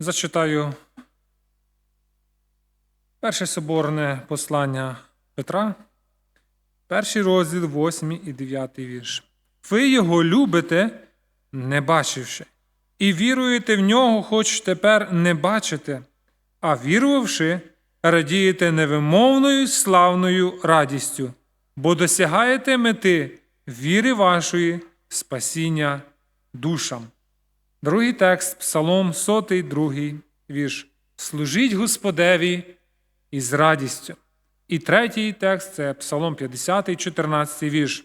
Зачитаю перше соборне послання Петра, перший розділ, 8 і 9 вірш. Ви його любите, не бачивши, і віруєте в нього, хоч тепер не бачите, а вірувавши, радієте невимовною славною радістю, бо досягаєте мети віри вашої спасіння душам. Другий текст, Псалом 102, вірш. Служіть Господеві із радістю. І третій текст це Псалом 50, 14 вірш.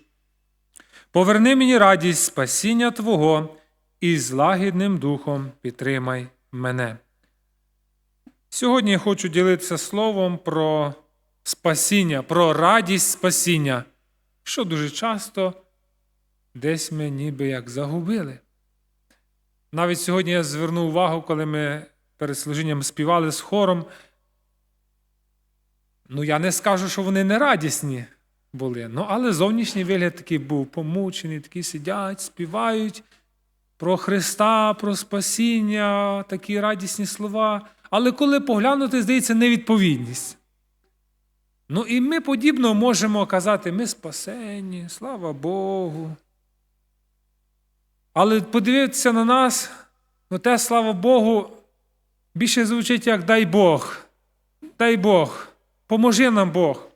Поверни мені радість спасіння Твого і з лагідним духом підтримай мене. Сьогодні я хочу ділитися словом про спасіння, про радість спасіння, що дуже часто десь ми ніби як загубили. Навіть сьогодні я звернув увагу, коли ми перед служінням співали з хором. Ну, я не скажу, що вони не радісні були. Ну, але зовнішній вигляд такий був помучений, такі сидять, співають про Христа, про спасіння, такі радісні слова. Але коли поглянути, здається, невідповідність. Ну і ми подібно можемо казати, ми спасені, слава Богу. Але подивитися на нас, ну те, слава Богу, більше звучить як дай Бог, дай Бог, поможи нам Бог.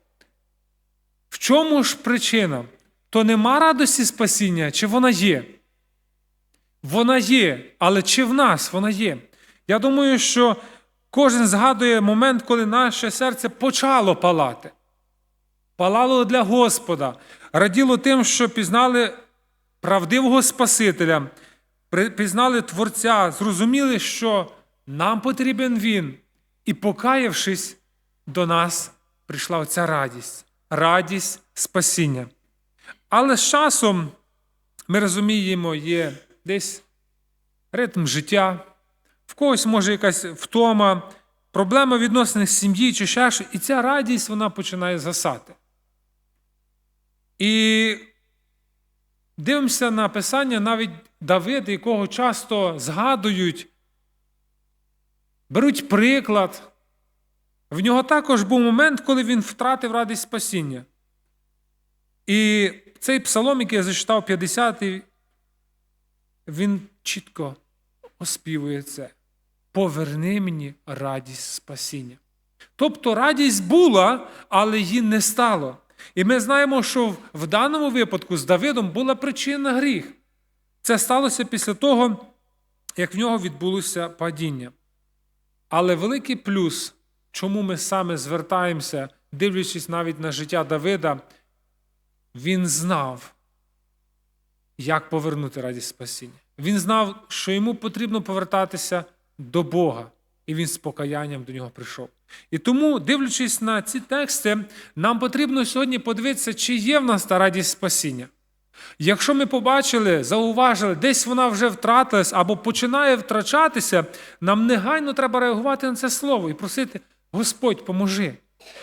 В чому ж причина? То нема радості спасіння, чи вона є? Вона є, але чи в нас вона є? Я думаю, що кожен згадує момент, коли наше серце почало палати. Палало для Господа, раділо тим, що пізнали правдивого Спасителя, пізнали Творця, зрозуміли, що нам потрібен Він, і, покаявшись, до нас прийшла оця радість, радість спасіння. Але з часом ми розуміємо, є десь ритм життя, в когось може якась втома, проблема відносин сім'ї чи ще щось, і ця радість вона починає засати. І дивимося на писання навіть Давида, якого часто згадують, беруть приклад. В нього також був момент, коли він втратив радість спасіння. І цей псалом, який я зачитав 50-й, він чітко оспівує це. Поверни мені радість спасіння. Тобто радість була, але її не стало. І ми знаємо, що в даному випадку з Давидом була причина гріх. Це сталося після того, як в нього відбулося падіння. Але великий плюс, чому ми саме звертаємося, дивлячись навіть на життя Давида, він знав, як повернути радість спасіння. Він знав, що йому потрібно повертатися до Бога, і він з покаянням до нього прийшов. І тому, дивлячись на ці тексти, нам потрібно сьогодні подивитися, чи є в нас та радість спасіння. Якщо ми побачили, зауважили, десь вона вже втратилась або починає втрачатися, нам негайно треба реагувати на це слово і просити: Господь, поможи.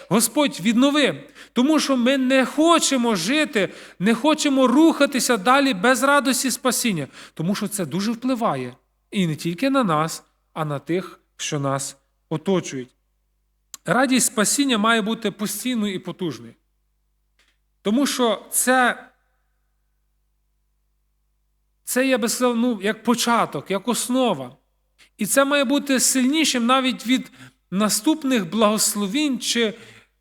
Господь віднови, тому що ми не хочемо жити, не хочемо рухатися далі без радості спасіння, тому що це дуже впливає і не тільки на нас, а на тих, що нас оточують. Радість спасіння має бути постійною і потужною. Тому що це, це би сказав, ну, як початок, як основа. І це має бути сильнішим навіть від наступних благословінь чи,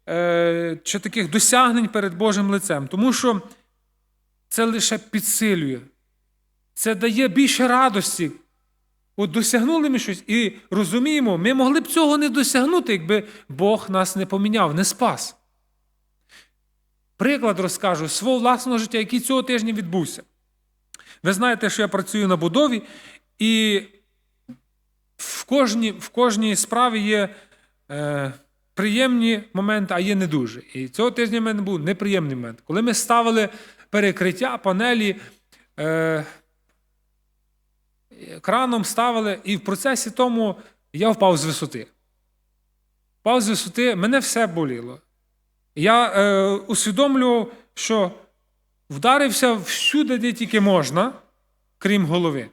е, чи таких досягнень перед Божим лицем. Тому що це лише підсилює, це дає більше радості. От досягнули ми щось і розуміємо, ми могли б цього не досягнути, якби Бог нас не поміняв, не спас. Приклад розкажу свого власного життя, який цього тижня відбувся. Ви знаєте, що я працюю на будові, і в кожній в кожній справі є е, приємні моменти, а є не дуже. І цього тижня в мене був неприємний момент. Коли ми ставили перекриття, панелі, е, краном ставили, і в процесі тому я впав з висоти. Впав з висоти, мене все боліло. Я е, усвідомлював, що вдарився всюди, де тільки можна, крім голови.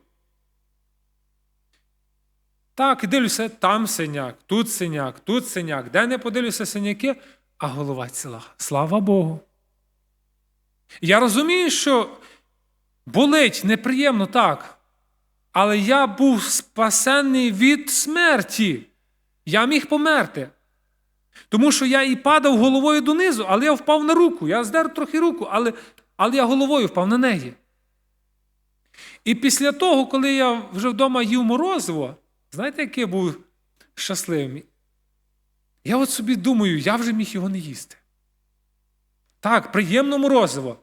Так, і дивлюся, там синяк, тут синяк, тут синяк, де не подивлюся синяки, а голова ціла. Слава Богу. Я розумію, що болить неприємно так. Але я був спасений від смерті. Я міг померти. Тому що я і падав головою донизу, але я впав на руку. Я здер трохи руку, але, але я головою впав на неї. І після того, коли я вже вдома їв морозиво, знаєте, який я був щасливим? Я от собі думаю, я вже міг його не їсти. Так, приємно морозиво,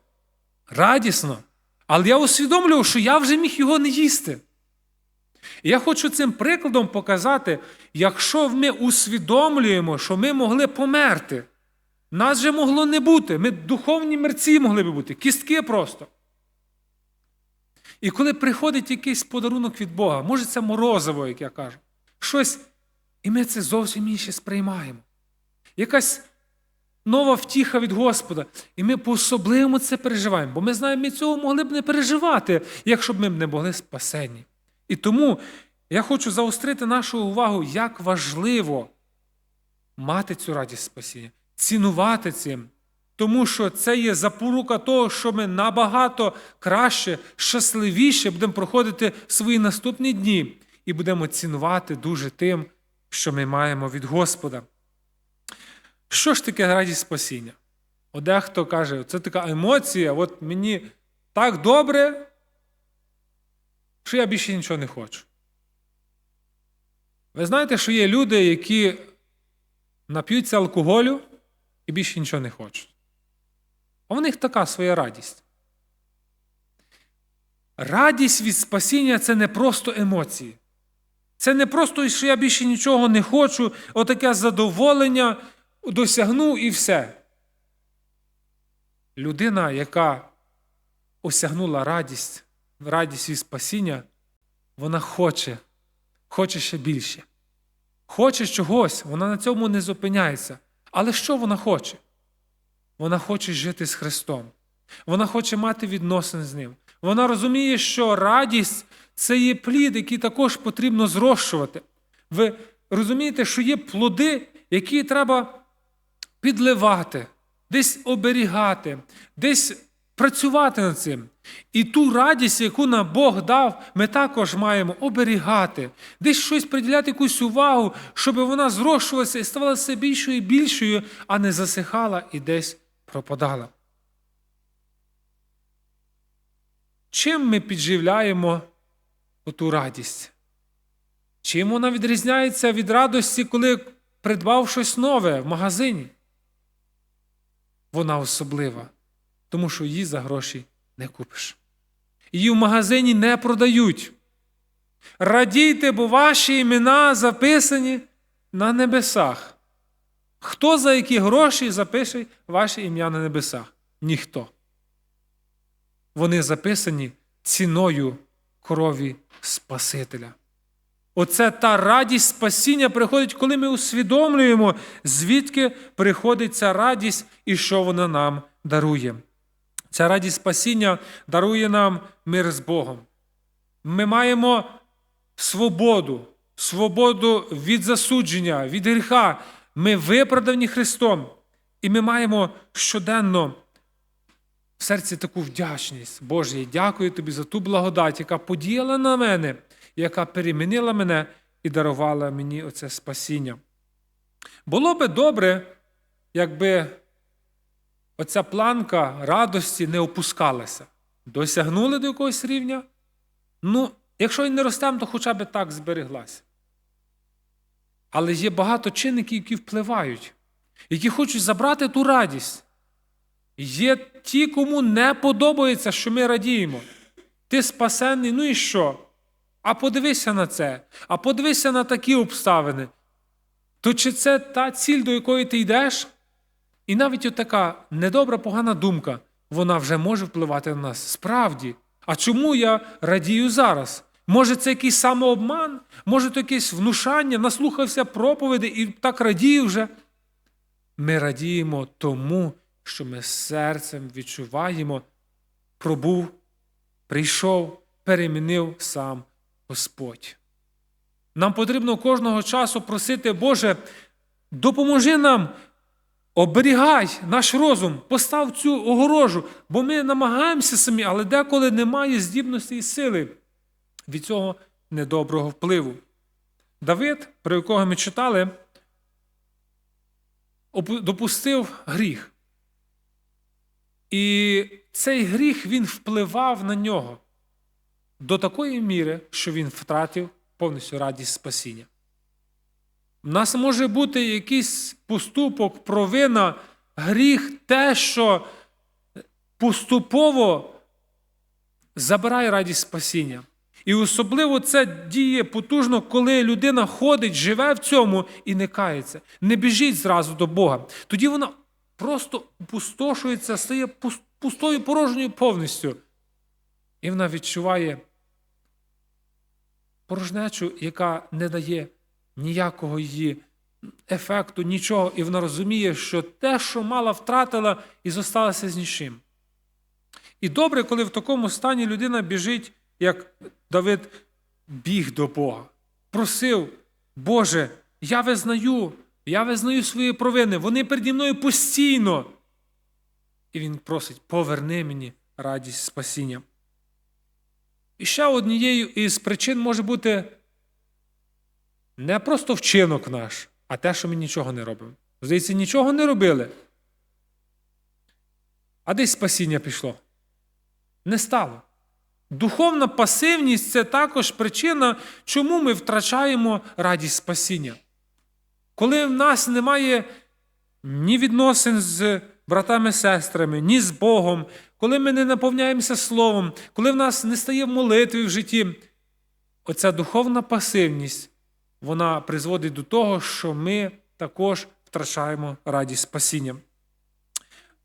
радісно. Але я усвідомлював, що я вже міг його не їсти. І я хочу цим прикладом показати, якщо ми усвідомлюємо, що ми могли померти, нас же могло не бути. Ми духовні мерці могли би бути, кістки просто. І коли приходить якийсь подарунок від Бога, може це морозиво, як я кажу, щось, і ми це зовсім інше сприймаємо. Якась нова втіха від Господа. І ми по-особливому це переживаємо, бо ми знаємо, ми цього могли б не переживати, якщо б ми не були спасені. І тому я хочу заострити нашу увагу, як важливо мати цю радість спасіння, цінувати цим. Тому що це є запорука того, що ми набагато краще, щасливіше будемо проходити свої наступні дні і будемо цінувати дуже тим, що ми маємо від Господа. Що ж таке радість спасіння? Дехто каже, це така емоція, от мені так добре, що я більше нічого не хочу. Ви знаєте, що є люди, які нап'ються алкоголю і більше нічого не хочуть. А в них така своя радість. Радість від спасіння це не просто емоції. Це не просто, що я більше нічого не хочу, отаке задоволення досягну і все. Людина, яка осягнула радість, радість від спасіння, вона хоче, хоче ще більше. Хоче чогось, вона на цьому не зупиняється. Але що вона хоче? Вона хоче жити з Христом. Вона хоче мати відносини з Ним. Вона розуміє, що радість це є плід, який також потрібно зрощувати. Ви розумієте, що є плоди, які треба підливати, десь оберігати, десь працювати над цим. І ту радість, яку нам Бог дав, ми також маємо оберігати, десь щось приділяти якусь увагу, щоб вона зрощувалася і ставала все більшою і більшою, а не засихала і десь пропадала. Чим ми підживляємо оту радість? Чим вона відрізняється від радості, коли придбав щось нове в магазині? Вона особлива, тому що її за гроші не купиш. Її в магазині не продають. Радійте, бо ваші імена записані на небесах. Хто за які гроші запише ваше ім'я на небесах? Ніхто. Вони записані ціною крові Спасителя. Оце та радість спасіння приходить, коли ми усвідомлюємо, звідки приходить ця радість і що вона нам дарує. Ця радість спасіння дарує нам мир з Богом. Ми маємо свободу, свободу від засудження, від гріха. Ми виправдані Христом, і ми маємо щоденно в серці таку вдячність. Боже, дякую тобі за ту благодать, яка подіяла на мене, яка перемінила мене і дарувала мені оце спасіння. Було би добре, якби оця планка радості не опускалася. Досягнули до якогось рівня. Ну, якщо і не ростемо, то хоча б так збереглася. Але є багато чинників, які впливають, які хочуть забрати ту радість. Є ті, кому не подобається, що ми радіємо. Ти спасенний, ну і що? А подивися на це, а подивися на такі обставини. То чи це та ціль, до якої ти йдеш? І навіть отака недобра, погана думка, вона вже може впливати на нас. Справді. А чому я радію зараз? Може, це якийсь самообман, може, це якесь внушання, наслухався проповіді і так радію вже. Ми радіємо тому, що ми серцем відчуваємо, пробув, прийшов, перемінив сам Господь. Нам потрібно кожного часу просити, Боже, допоможи нам, оберігай наш розум, постав цю огорожу, бо ми намагаємося самі, але деколи немає здібності і сили від цього недоброго впливу. Давид, про якого ми читали, допустив гріх. І цей гріх він впливав на нього до такої міри, що він втратив повністю радість спасіння. У нас може бути якийсь поступок, провина, гріх, те, що поступово забирає радість спасіння. І особливо це діє потужно, коли людина ходить, живе в цьому і не кається, не біжить зразу до Бога. Тоді вона просто пустошується, стає пустою порожньою повністю. І вона відчуває порожнечу, яка не дає ніякого її ефекту, нічого. І вона розуміє, що те, що мала, втратила, і зосталася з нічим. І добре, коли в такому стані людина біжить, як Давид біг до Бога, просив, Боже, я визнаю, я визнаю свої провини, вони переді мною постійно. І він просить, поверни мені радість спасіння. І ще однією із причин може бути не просто вчинок наш, а те, що ми нічого не робимо. Здається, нічого не робили. А десь спасіння пішло. Не стало. Духовна пасивність це також причина, чому ми втрачаємо радість спасіння. Коли в нас немає ні відносин з братами сестрами, ні з Богом, коли ми не наповняємося Словом, коли в нас не стає молитви в житті, оця духовна пасивність, вона призводить до того, що ми також втрачаємо радість спасіння.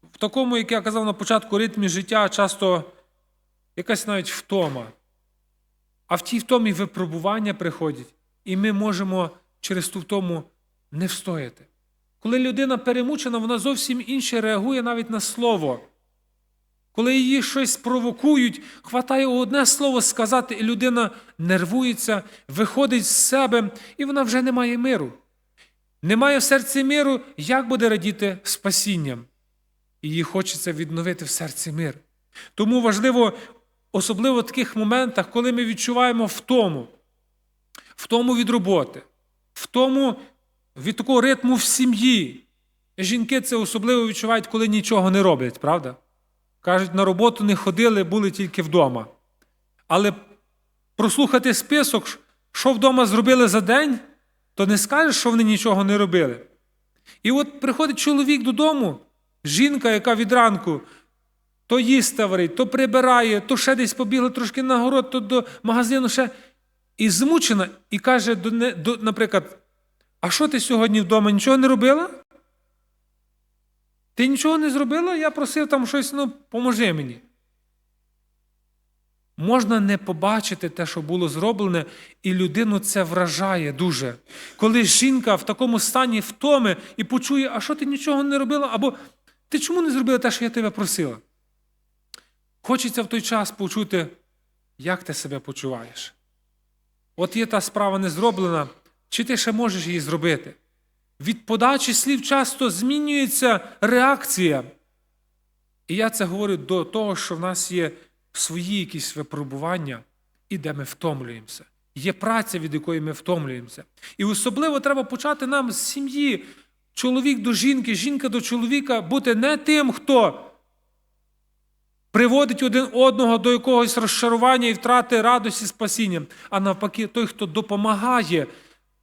В такому, як я казав на початку, ритмі життя часто якась навіть втома. А в тій втомі випробування приходять, і ми можемо через ту втому не встояти. Коли людина перемучена, вона зовсім інше реагує навіть на слово. Коли її щось провокують, хватає одне слово сказати, і людина нервується, виходить з себе, і вона вже не має миру. Немає в серці миру, як буде радіти спасінням. І їй хочеться відновити в серці мир. Тому важливо, особливо в таких моментах, коли ми відчуваємо втому, втому від роботи, втому від такого ритму в сім'ї. Жінки це особливо відчувають, коли нічого не роблять, правда? Кажуть, на роботу не ходили, були тільки вдома. Але прослухати список, що вдома зробили за день, то не скажеш, що вони нічого не робили. І от приходить чоловік додому, жінка, яка від ранку то їсти варить, то прибирає, то ще десь побігла трошки на город, то до магазину ще. І змучена, і каже, до, наприклад, а що ти сьогодні вдома нічого не робила? Ти нічого не зробила? Я просив там щось, ну, поможи мені. Можна не побачити те, що було зроблене, і людину це вражає дуже. Коли жінка в такому стані втоми і почує, а що ти нічого не робила, або ти чому не зробила те, що я тебе просила? Хочеться в той час почути, як ти себе почуваєш. От є та справа не зроблена, чи ти ще можеш її зробити? Від подачі слів часто змінюється реакція. І я це говорю до того, що в нас є свої якісь випробування, і де ми втомлюємося. Є праця, від якої ми втомлюємося. І особливо треба почати нам з сім'ї, чоловік до жінки, жінка до чоловіка, бути не тим, хто приводить один одного до якогось розчарування і втрати радості спасіння, а навпаки, той, хто допомагає.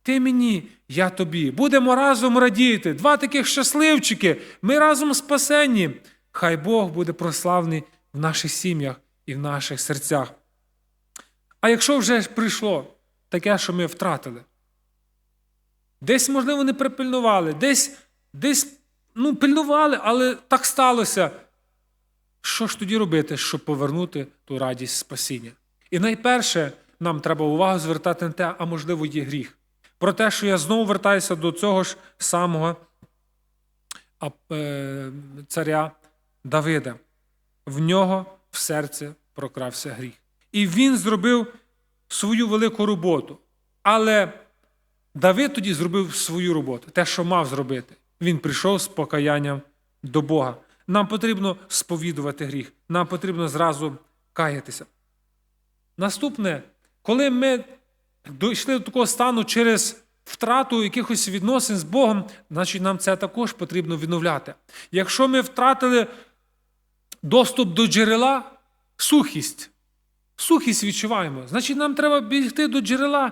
Ти мені, я тобі. Будемо разом радіти. Два таких щасливчики. Ми разом спасені. Хай Бог буде прославний в наших сім'ях і в наших серцях. А якщо вже прийшло таке, що ми втратили, десь, можливо, не припильнували, десь, десь ну, пильнували, але так сталося. Що ж тоді робити, щоб повернути ту радість спасіння? І найперше, нам треба увагу звертати на те, а можливо, є гріх. Про те, що я знову вертаюся до цього ж самого е, царя Давида. В нього в серце прокрався гріх. І він зробив свою велику роботу. Але Давид тоді зробив свою роботу, те, що мав зробити. Він прийшов з покаянням до Бога. Нам потрібно сповідувати гріх, нам потрібно зразу каятися. Наступне, коли ми дійшли до такого стану через втрату якихось відносин з Богом, значить нам це також потрібно відновляти. Якщо ми втратили доступ до джерела, сухість, сухість відчуваємо, значить нам треба бігти до джерела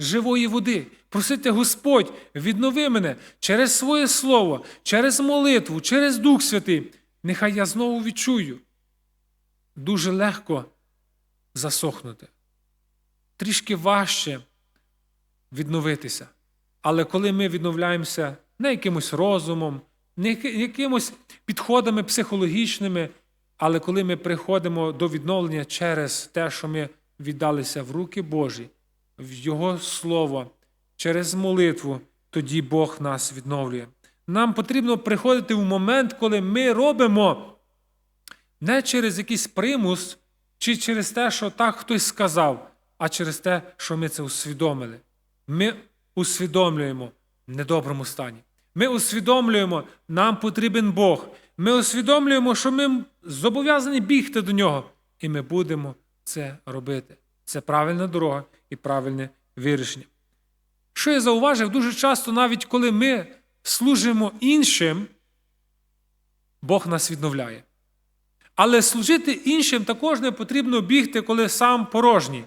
живої води. Просити Господь, віднови мене через своє слово, через молитву, через Дух Святий. Нехай я знову відчую. Дуже легко засохнути. Трішки важче відновитися. Але коли ми відновляємося не якимось розумом, не якимось підходами психологічними, але коли ми приходимо до відновлення через те, що ми віддалися в руки Божі, в Його Слово, через молитву, тоді Бог нас відновлює. Нам потрібно приходити в момент, коли ми робимо не через якийсь примус, чи через те, що так хтось сказав, а через те, що ми це усвідомили. Ми усвідомлюємо в недоброму стані. Ми усвідомлюємо, нам потрібен Бог. Ми усвідомлюємо, що ми зобов'язані бігти до нього, і ми будемо це робити. Це правильна дорога і правильне вирішення. Що я зауважив, дуже часто, навіть коли ми служимо іншим, Бог нас відновляє. Але служити іншим також не потрібно бігти, коли сам порожній.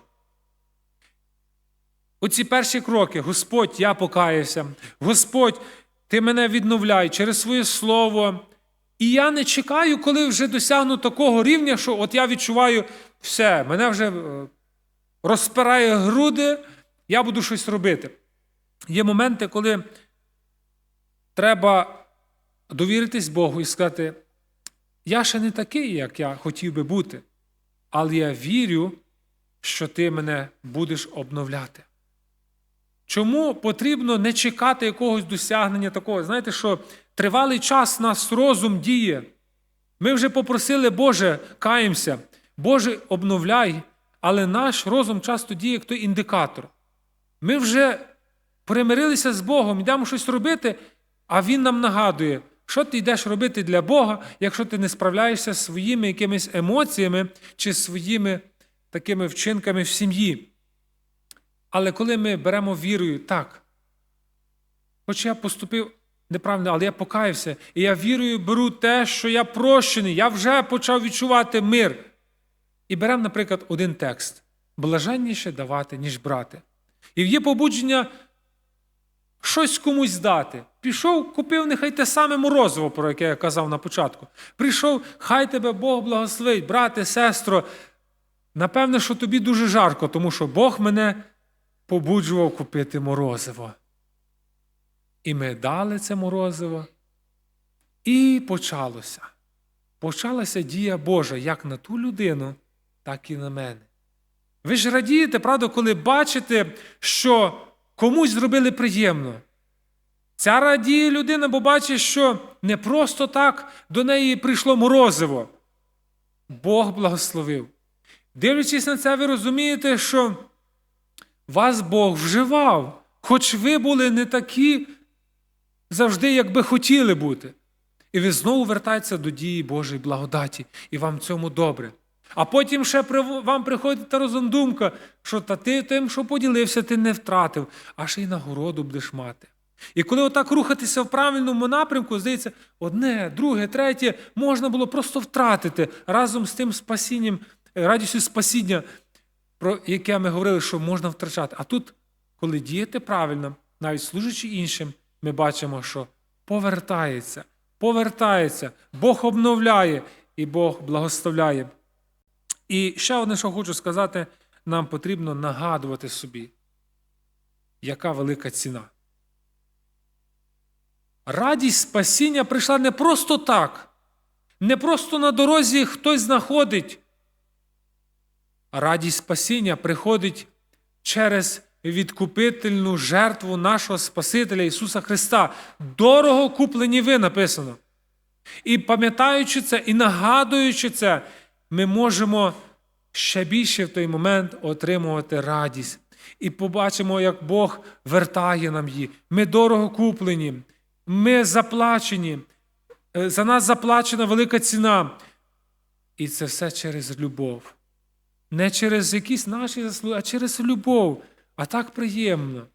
Оці перші кроки: Господь, я покаюся, Господь, ти мене відновляй через своє слово. І я не чекаю, коли вже досягну такого рівня, що от я відчуваю все, мене вже е, розпирає груди, я буду щось робити. Є моменти, коли треба довіритись Богу і сказати, я ще не такий, як я хотів би бути, але я вірю, що ти мене будеш обновляти. Чому потрібно не чекати якогось досягнення такого? Знаєте, що тривалий час нас розум діє. Ми вже попросили, Боже, каємося, Боже, обновляй, але наш розум часто діє як той індикатор. Ми вже примирилися з Богом, йдемо щось робити, а Він нам нагадує, що ти йдеш робити для Бога, якщо ти не справляєшся зі своїми якимись емоціями чи своїми такими вчинками в сім'ї. Але коли ми беремо вірою, так, хоч я поступив неправильно, але я покаявся, і я вірою беру те, що я прощений, я вже почав відчувати мир. І беремо, наприклад, один текст: блаженніше давати, ніж брати. І є побудження щось комусь дати. Пішов, купив нехай те саме морозиво, про яке я казав на початку. Прийшов, хай тебе Бог благословить, брате, сестро. Напевне, що тобі дуже жарко, тому що Бог мене побуджував купити морозиво. І ми дали це морозиво. І почалося. Почалася дія Божа як на ту людину, так і на мене. Ви ж радієте, правда, коли бачите, що комусь зробили приємно. Ця радіє людина, бо бачить, що не просто так до неї прийшло морозиво. Бог благословив. Дивлячись на це, ви розумієте, що вас Бог вживав, хоч ви були не такі завжди, як би хотіли бути. І ви знову вертаєтеся до дії Божої благодаті, і вам цьому добре. А потім ще вам приходить та розумдумка, що та ти тим, що поділився, ти не втратив, а ще й нагороду будеш мати. І коли отак рухатися в правильному напрямку, здається, одне, друге, третє можна було просто втратити разом з тим спасінням, е, радістю спасіння, про яке ми говорили, що можна втрачати. А тут, коли діяти правильно, навіть служачи іншим, ми бачимо, що повертається, повертається, Бог обновляє і Бог благословляє. І ще одне, що хочу сказати, нам потрібно нагадувати собі, яка велика ціна. Радість спасіння прийшла не просто так, не просто на дорозі хтось знаходить. Радість спасіння приходить через відкупительну жертву нашого Спасителя Ісуса Христа. Дорого куплені ви написано. І пам'ятаючи це, і нагадуючи це, ми можемо ще більше в той момент отримувати радість. і побачимо, як Бог вертає нам її. Ми дорого куплені, ми заплачені, е, за нас заплачена велика ціна. І це все через любов. Не через якісь наші заслуги, а через любов. А так приємно.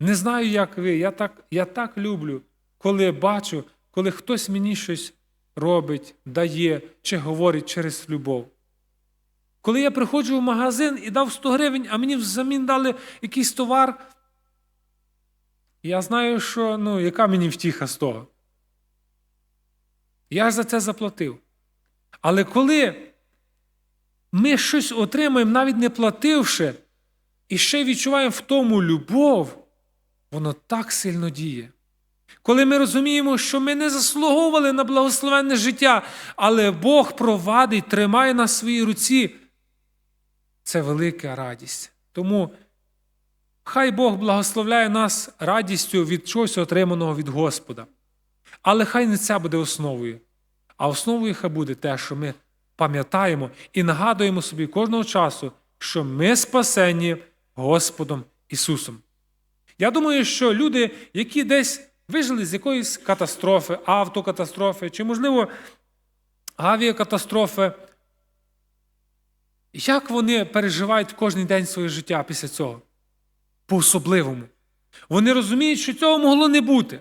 Не знаю, як ви. Я так, я так люблю, коли бачу, коли хтось мені щось робить, дає чи говорить через любов. Коли я приходжу в магазин і дав 100 гривень, а мені взамін дали якийсь товар, я знаю, що ну, яка мені втіха з того. Я за це заплатив. Але коли ми щось отримаємо, навіть не плативши, і ще відчуваємо в тому любов, воно так сильно діє. Коли ми розуміємо, що ми не заслуговували на благословенне життя, але Бог провадить, тримає на своїй руці, це велика радість. Тому хай Бог благословляє нас радістю від чогось отриманого від Господа. Але хай не це буде основою. А основою хай буде те, що ми пам'ятаємо і нагадуємо собі кожного часу, що ми спасені Господом Ісусом. Я думаю, що люди, які десь вижили з якоїсь катастрофи, автокатастрофи, чи, можливо, авіакатастрофи, як вони переживають кожен день своє життя після цього? По-особливому. Вони розуміють, що цього могло не бути.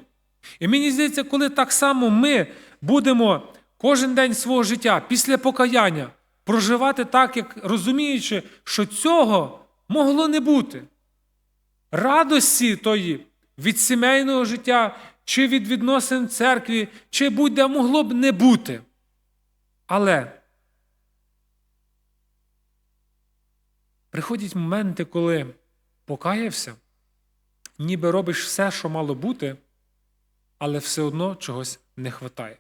І мені здається, коли так само ми будемо кожен день свого життя після покаяння проживати так, як розуміючи, що цього могло не бути. Радості тої від сімейного життя, чи від відносин церкві, чи будь-де могло б не бути. Але приходять моменти, коли покаявся, ніби робиш все, що мало бути, але все одно чогось не вистачає.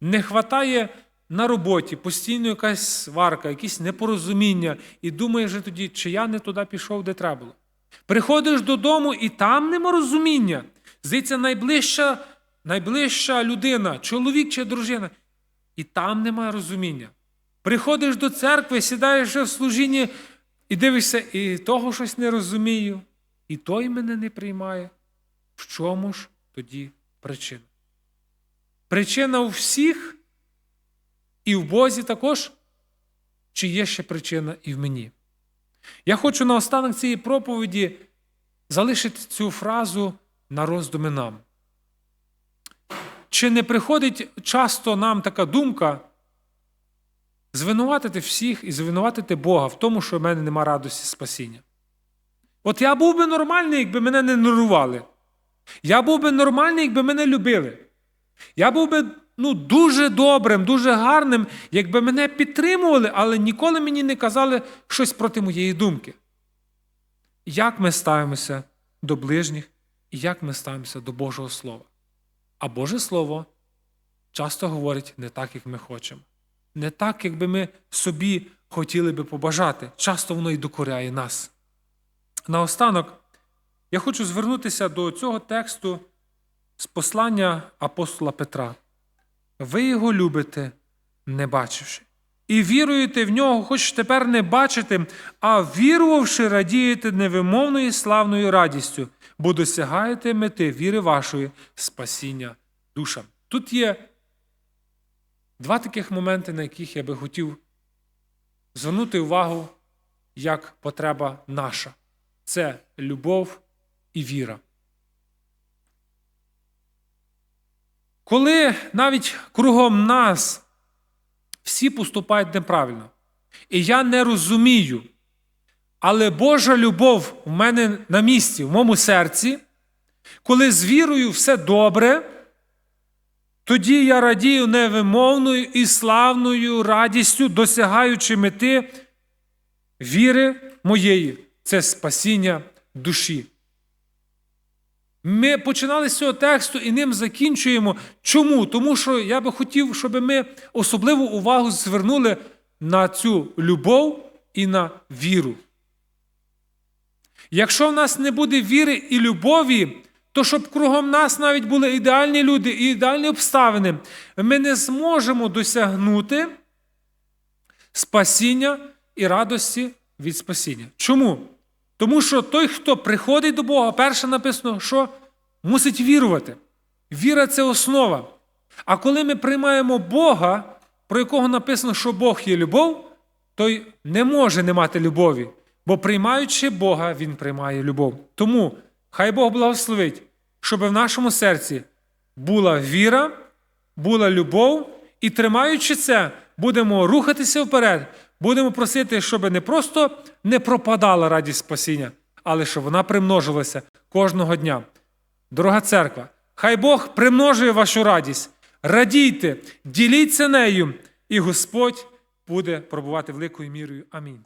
Не вистачає на роботі, постійно якась сварка, якісь непорозуміння, і думаєш тоді, чи я не туди пішов, де треба було. Приходиш додому, і там нема розуміння. Здається, найближча, найближча людина, чоловік чи дружина, і там немає розуміння. Приходиш до церкви, сідаєш вже в служінні і дивишся, і того щось не розумію, і той мене не приймає. В чому ж тоді причина? Причина у всіх, і в Бозі також, чи є ще причина і в мені? Я хочу наостанок цієї проповіді залишити цю фразу на роздуми нам. Чи не приходить часто нам така думка звинуватити всіх і звинуватити Бога в тому, що в мене нема радості спасіння? От я був би нормальний, якби мене не нервували. Я був би нормальний, якби мене любили. Я був би ну, дуже добрим, дуже гарним, якби мене підтримували, але ніколи мені не казали щось проти моєї думки. Як ми ставимося до ближніх і як ми ставимося до Божого Слова? А Боже Слово часто говорить не так, як ми хочемо, не так, як би ми собі хотіли би побажати. Часто воно і докоряє нас. Наостанок, я хочу звернутися до цього тексту з послання апостола Петра. Ви його любите, не бачивши. І віруєте в нього, хоч тепер не бачите, а вірувавши, радієте невимовною славною радістю, бо досягаєте мети віри вашої спасіння душам. Тут є два таких моменти, на яких я би хотів звернути увагу як потреба наша. Це любов і віра. Коли навіть кругом нас всі поступають неправильно, і я не розумію, але Божа любов в мене на місці, в моєму серці, коли з вірою все добре, тоді я радію невимовною і славною радістю, досягаючи мети віри моєї, це спасіння душі. Ми починали з цього тексту і ним закінчуємо. Чому? Тому що я би хотів, щоб ми особливу увагу звернули на цю любов і на віру. Якщо в нас не буде віри і любові, то щоб кругом нас навіть були ідеальні люди і ідеальні обставини, ми не зможемо досягнути спасіння і радості від спасіння. Чому? Тому що той, хто приходить до Бога, перше написано, що мусить вірувати. Віра це основа. А коли ми приймаємо Бога, про якого написано, що Бог є любов, той не може не мати любові. Бо приймаючи Бога, Він приймає любов. Тому хай Бог благословить, щоб в нашому серці була віра, була любов, і тримаючи це, будемо рухатися вперед, будемо просити, щоб не просто не пропадала радість спасіння, але щоб вона примножилася кожного дня. Дорога церква, хай Бог примножує вашу радість. Радійте, діліться нею, і Господь буде пробувати великою мірою. Амінь.